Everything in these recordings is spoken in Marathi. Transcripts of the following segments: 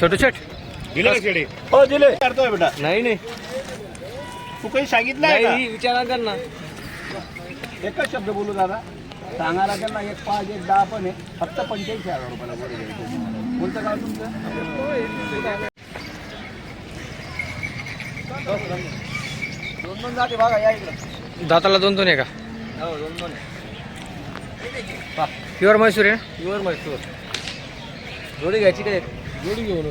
छोटू शेट दिले का शेडे? हो दिले. करतोय बेटा. नाही नाही. तू काही सांगितलंय का? नाही विचारा कर ना एकच शब्द बोलू दादा. सांगायला त्यांना एक पाच एक दहा पण आहे. फक्त पंच्याऐंशी हजार रुपयाला बोलू द्यायचे. कोणतं गाव तुमचं? दोन दोन जाते बघा या इकडं. दाताला दोन दोन आहे का? हो दोन दोन प्युअर म्हैसूर आहे ना? प्युअर म्हैसूर. जोडी घ्यायची काय जोडी घेऊन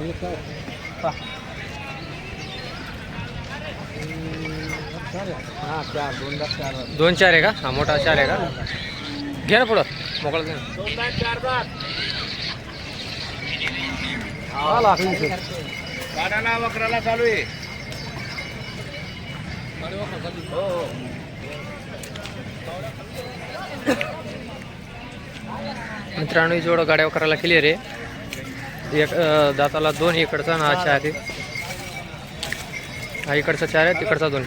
हा चार दोन लाख चार दोन चार आहे का? हा मोठा चार आहे का? घे ना पुढं. मोकळा घे. ना. दोन चार हा लाख वक्राला चालू आहे. हो हो. मित्रांनो ही जोड गाड्या करायला क्लिअर आहे. एक दाताला दोन इकडचा आणि हा चार आहे. हा इकडचा चार आहे तिकडचा दोन.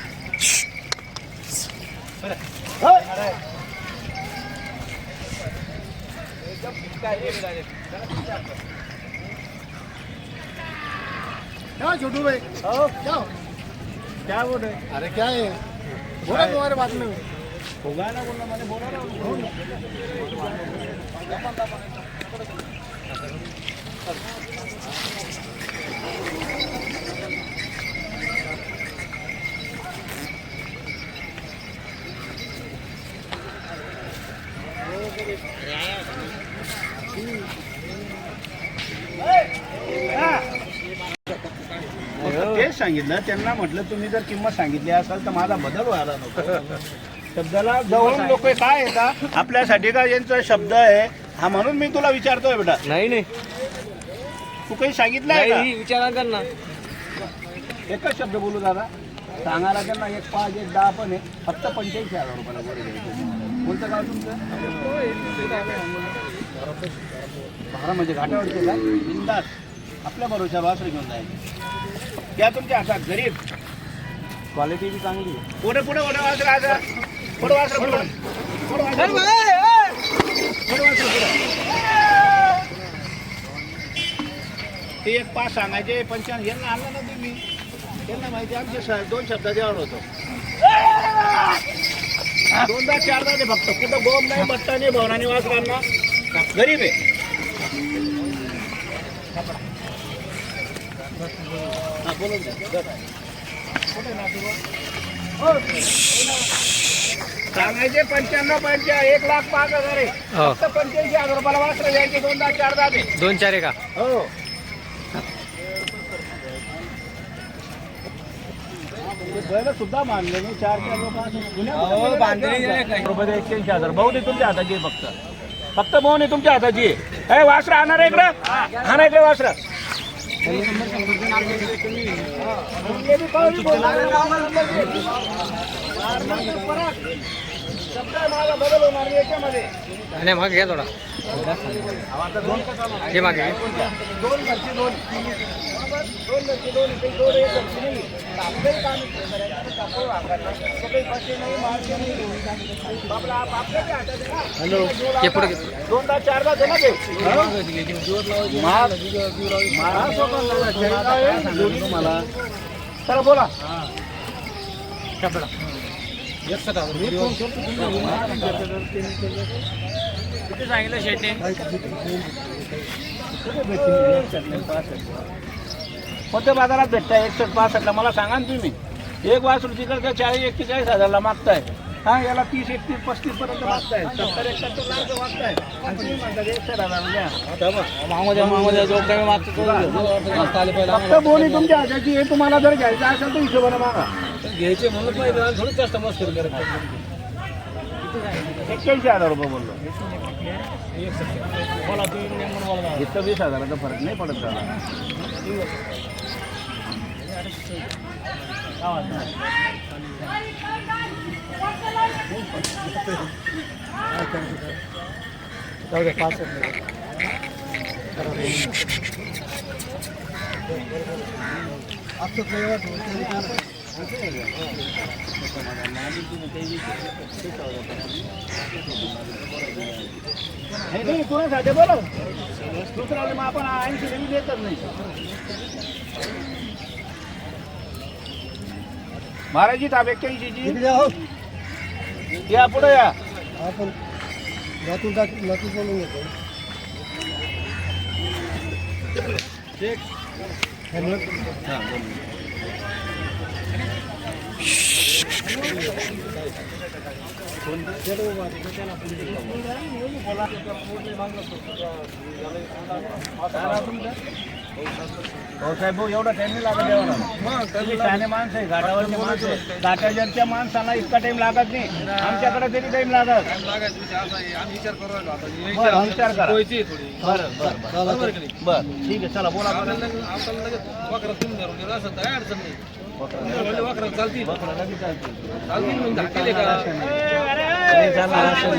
क्या छोटू भाई क्या क्या बोल रहे अरे क्या है? बोला तुम्हारे बात में। होगा ना बोलना मैंने बोला ना. तेच सांगितलं त्यांना म्हटलं तुम्ही जर किंमत सांगितली असाल तर माझा बदल व्हायला नको. शब्दाला जवळून लोक काय येतात आपल्यासाठी का यांचा शब्द आहे? हा म्हणून मी तुला विचारतोय बेटा. नाही नाही. तू काही सांगितलंय का? नाही विचारा कर ना एकच शब्द बोलू दादा. सांगायला त्यांना एक पाच एक दहा पण आहे. फक्त पंच्याऐंशी हजार रुपयाला. कोणतं गाव तुमचं? बारा म्हणजे घाटावरचे का? बिंदास. आपल्या भरोशा वासरे घेऊन जायचे त्या तुमच्या हातात गरीब. क्वालिटी बी चांगली आहे. पुढे पुढे पुढे वासरे आता पुढे वासरे पुढे. पुढे वासरे पुढे. पुढे वासरे पुढे. ते एक पाच सांगायचे पंचावन्न यांना आणलं ना तुम्ही. त्यांना माहिती आमचे दोन शब्दात यावर होतो. दोनदा चारदा ते फक्त. कुठं गोम नाही बट्टा नाही भवनाने वासरांना गरीब आहे. हा, बोलून? सांगायचे पंच्याण्णव पंच्या एक लाख पाच हजार आहे. हो. फक्त पंच्याऐंशी हजार रुपयाला वासर घ्यायचे दोनदा चारदा ते दोन चार आहे का? हो. सुद्धा मानले नाही. चार लोक हजार. भाऊ तुमच्या हाताची फक्त. फक्त भाऊ नाही तुमच्या हाताची आहे. ए, वासरा आणणार आहे इकडं. आणा इकडे वासरा. नाही आणि मग घ्या थोडा घे मागे घे. दोन घरचे दोन बरोबर? दोन घरचे दोन इथे दोन एक घरचे नाही आपलंही काम इथे करायचं. आता कापड वापरणार. तो काही पैसे नाही मारते नाही बापरा, आप- आपल्या बी हातात आहे ना. घे पुढे घे. दोनदा चारदा ना ते तुम्हाला चला बोला किती सांगितलं शेटने कोणत्या बाजारात भेटताय? एकसष्ट पासष्टला. मला सांगा ना तुम्ही. एक वासरू तिकडच्या चाळीस एक्केचाळीस हजारला मागताय. हा याला तीस एकतीस पस्तीस पर्यंत मागताय. सत्तर एकाहत्तर लाख मागताय. आणि तुम्ही म्हणता एकसष्ट हजार द्या फक्त बोली तुमच्या हे तुम्हाला जर घ्यायचं असेल तर हिशोबाने मागा. घ्यायचे म्हणून पाहिजे थोडी कस्टमर एक्क्याऐंशी हजार रुपये बोललो इथं वीस हजाराचा फरक नाही पडत त्याला नाही नाही कोणासाठी बोला दुसऱ्याला मग आपण ऐंशी नेहमी देतच नाही महाराजी ताब एक्क्याऐंशीची इकडे आहो या पुढे या आपण लातूर टाक लातूर बोलून घेतो हॅलो भाऊसाहेब भाऊ एवढा टाइम नाही लागत शहाणे माणसं आहे घाटावरचे माणसं आहे. घाटावरच्या माणसाला इतका टाइम लागत नाही. आमच्याकडे तरी टाइम लागत. बरं विचार करा. बरं बरं ठीक आहे चला बोला. बरं. बकरा लगेच चालते. ए, अरे, ए, चालणार असेल.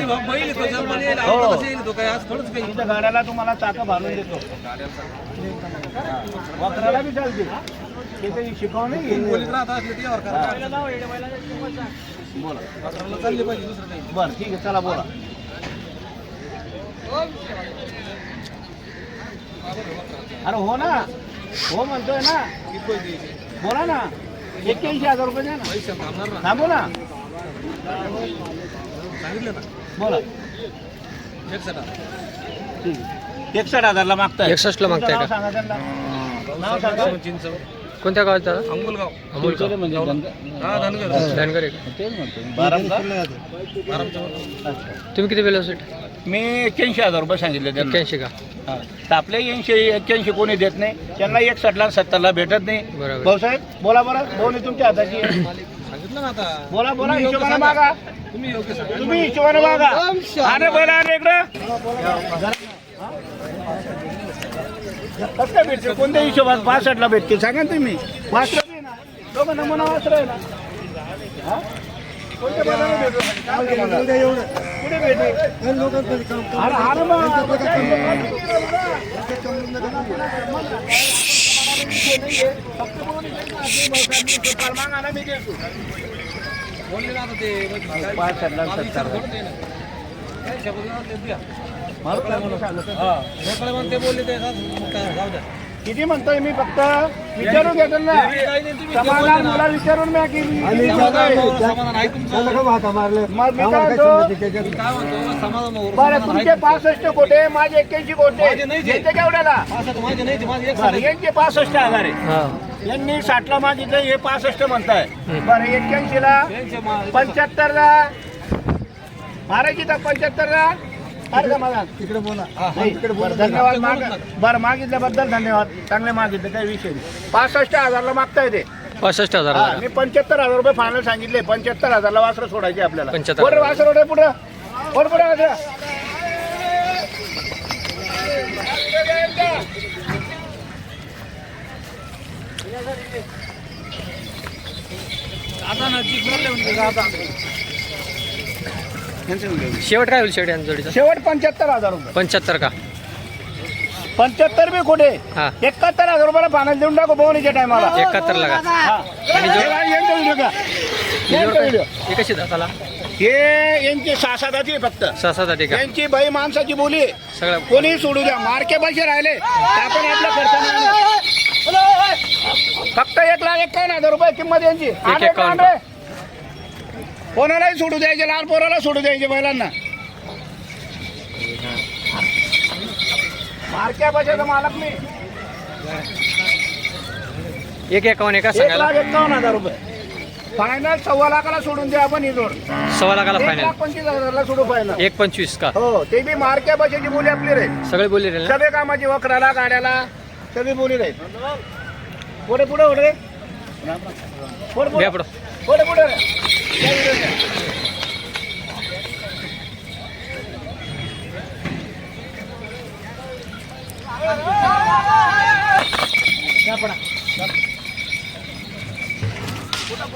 गाड्याला तुम्हाला चाकं बांधून देतो वक्राला बी चालते ते काही शिकव नाही बोला बर ठीक आहे चला बोला अरे हो ना हो म्हणतोय ना बोला ना एक्क्याऐंशी हजार रुपये द्या ना. थांबू ना बोला. एकसष्ट हजारला मागताय. एकसष्टला मागताय का? नाव सांगा त्यांना. नाव सांगा. कोणत्या गावात दादा का म्हणजे हा धनगर. धनगर आहे का? तेच म्हणतो बाराम का? तुम्ही किती वेळेसाठी मी एक्क्याऐंशी हजार रुपये सांगितले त्यांना. एक्क्याऐंशी का? हा. तर आपले ऐंशी एक्क्याऐंशी कोणी देत नाही. त्यांना एकसष्टला सत्तरला भेटत नाही. बरोबर. भाऊसाहेब बोला बरं बोल तुमच्या हाताची आहे. सांगितलं ना आता. बोला बोला हिशोबाने मागा. तुम्ही योग्य सांगा. तुम्ही हिशोबाने मागा. अरे बोला अरे इकडं. कसं काय भेटते? कोणत्या हिशोबात पासष्टला भेटते? सांगा ना तुम्ही. वास्त्र बी ना. दोघं नमुना वास्त्र आहे ना. हा? मला? ते बोलले ते. जाऊ द्या. किती म्हणतोय मी फक्त विचारून घेतो ना समाधान. मला विचारून मी की आणि मग मी काय म्हणतो? बरं तुमचे. पासष्ट कोटे माझे एक्क्याऐंशी कोटे माझे नाही ते. येते केवढ्याला. यांचे पासष्ट हजार आहे हा यांनी साठला मागितलं हे पासष्ट म्हणताय. बरं एक्क्याऐंशी ला पंच्याहत्तर ला मारायची तर पंच्याहत्तर ला तिकडे बोला. बरं, धन्यवाद माग बरं मागितल्याबद्दल धन्यवाद. चांगले मागितले काही विषय नाही. पासष्ट हजारला मागताय ते. पासष्ट हजार हा, मी पंच्याहत्तर हजार रुपये फायनल सांगितले. पंच्याहत्तर हजारला वासर सोडायचे आपल्याला. 75 पुढे वासर पुढे. पुढे पुढे वासर. आता ना जी बोलले म्हणजे आता. शेवट काय होईल शेवट यांच्या जोडीचा शेवट पंच्याहत्तर हजार रुपये पंच्याहत्तर का पंच्याहत्तर बी कुठे हा एकाहत्तर हजार रुपयाला फायनल देऊन टाकू भवनीच्या टायमाला एकाहत्तर ला का आणि यांचा व्हिडिओ का यांचा व्हिडिओ हे कशी दाताला हे यांची सासादाची फक्त सहा सात आठ का यांची बाई माणसाची बोली आहे. सगळं कोणी सोडू द्या मार्के पैसे राहिले तर आपण आपला खर्च नाही. फक्त एक लाख एकावन्न हजार रुपये किंमत यांची आण रे, एकावन्न आण रे. कोणालाही सोडू द्यायचे लहान पोराला सोडू द्यायचे मार्क्या पैशाचा मालक मी. एक एकावन्न एका एक सांगायला. लाख एकावन्न हजार रुपये. फायनल सव्वा लाखाला सोडून द्या आपण ही जोड सव्वा लाखाला एक फायनल पंचवीस हजारला सोडू फायनल एक पंचवीस का? हो ते बी मार्क्या पैशाची बोली आपली रे. सगळे बोलले रे ना? सगळे कामाची वखराला गाड्याला सगळी बोली राहील पुढे पुढे पुढे पुढे. पुढं पुढे. पुढे पुढं.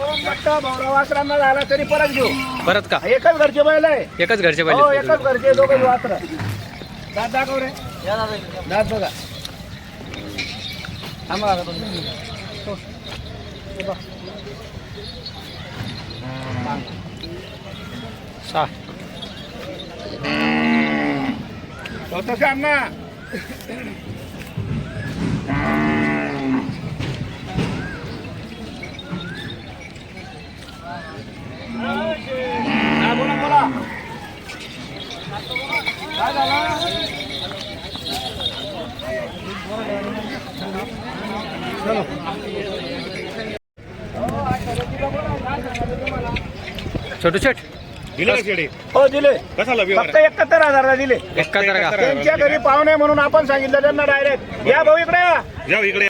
वासरांना झाला तरी परत घेऊ परत का? एकच घरचे बैल आहे. एकच घरचे हो पाहिजे एकच घरचे दोघं वासर दात दाखव रे. दात बघा. थांबा आता तुम्ही. सहा होतं सांग ना हा, बोला बोला काय छोटू शेठ? दिलं का शेडे. हो दिले. फक्त एकाहत्तर हजारला दिले. एकाहत्तर का त्यांच्या घरी पाहुणे म्हणून आपण सांगितलं त्यांना डायरेक्ट या भाऊ इकडे या. जाऊ इकडे